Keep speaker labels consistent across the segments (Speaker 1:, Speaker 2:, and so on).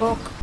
Speaker 1: book.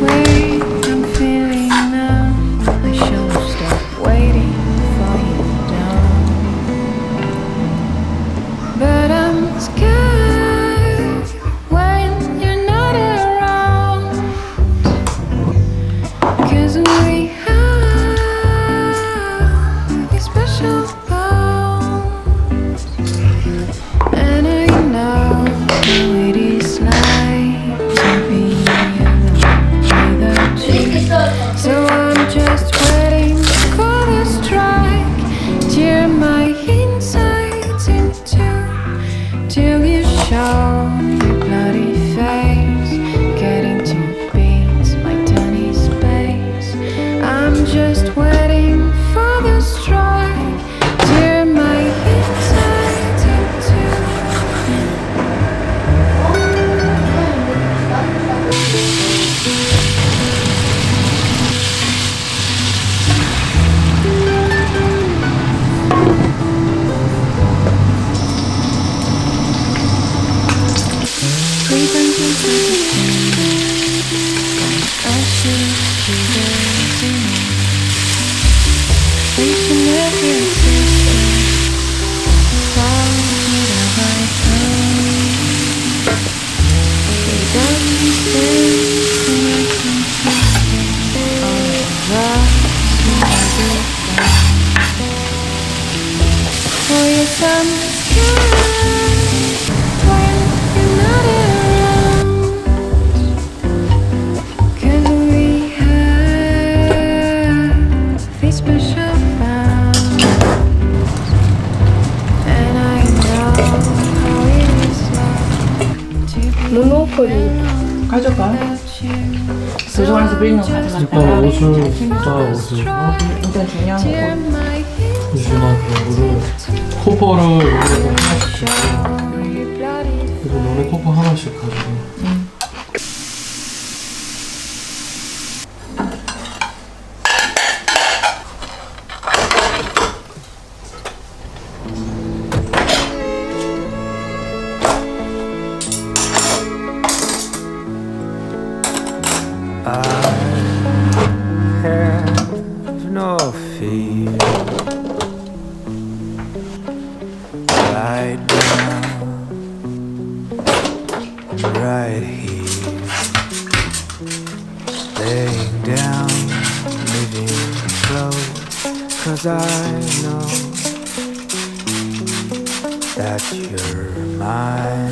Speaker 2: 回 목걸이.
Speaker 3: 가져가. 그동안 스프링은 가져갔다.
Speaker 4: 오빠 옷을 옷을
Speaker 3: 일단 중요한 거.
Speaker 4: 유준아 그거를 커버를 하나씩 그리고 너네 커버 하나씩
Speaker 5: 가져가. 응. 음. Right now, right here, laying down, living slow. Cause I know that you're mine.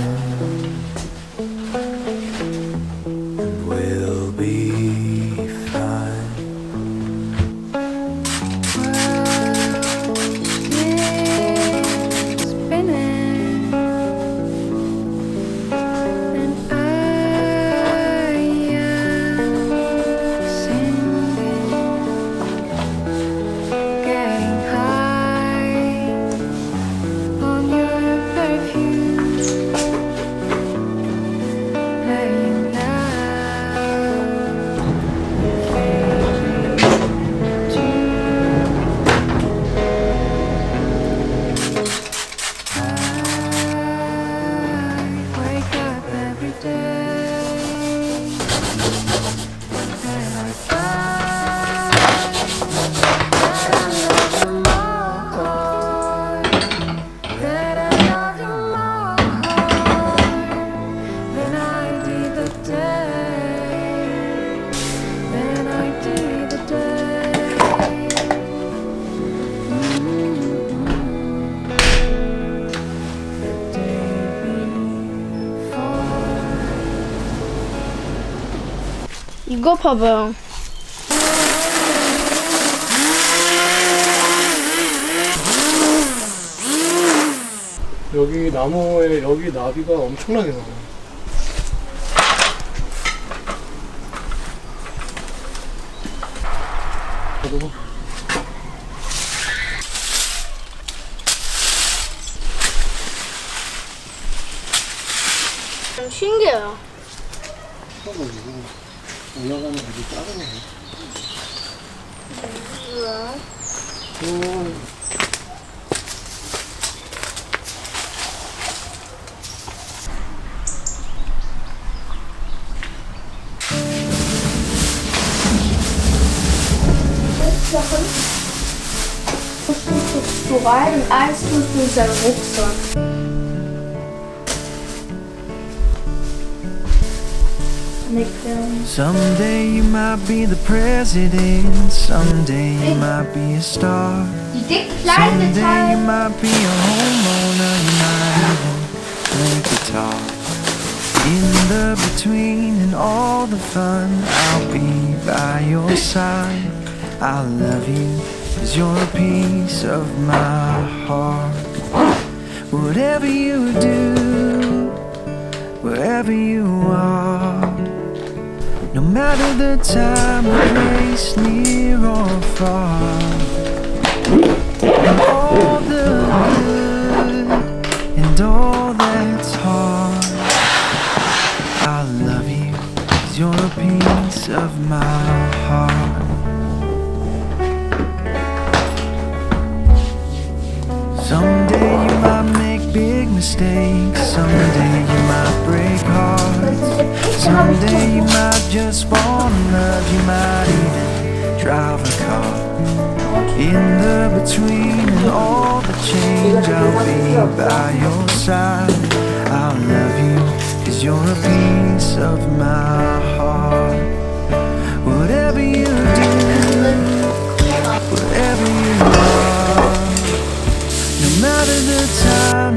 Speaker 2: 이거 봐봐요.
Speaker 4: 여기 나무에 여기 나비가 엄청나게 많아 저도
Speaker 2: 신기해요
Speaker 4: Hörer noch eine Gitarre machen? Ja. Cool. Du
Speaker 2: rein und eins tust du in seinen Rucksack. Make films.
Speaker 6: Someday you might be the president. Someday you might be a star.
Speaker 2: Die dikke kleine
Speaker 6: Someday you might be a homeowner. You might even play guitar. In the between and all the fun, I'll be by your side. I love you, cause you're a piece of my heart. Whatever you do, wherever you are, matter the time or place, near or far, and all the good and all that's hard. I love you, cause you're a piece of my heart. Someday you might make big mistakes. Someday you might break hearts. Someday you might just love. You might even drive a car. In the between and all the change, I'll be by your side. I'll love you, cause you're a piece of my heart. Whatever you do, wherever you are. No matter the time,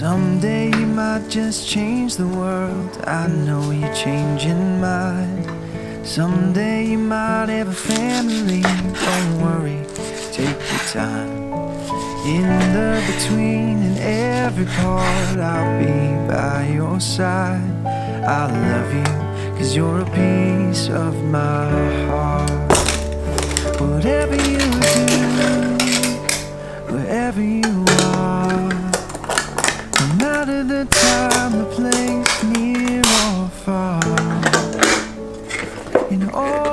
Speaker 6: Someday you might just change the world. I know you're changing mine. Someday you might have a family. Don't worry, take your time. In the between and every part, I'll be by your side. I love you, cause you're a piece of my heart. Whatever you do, wherever you are matter the time, the place, near or far. In all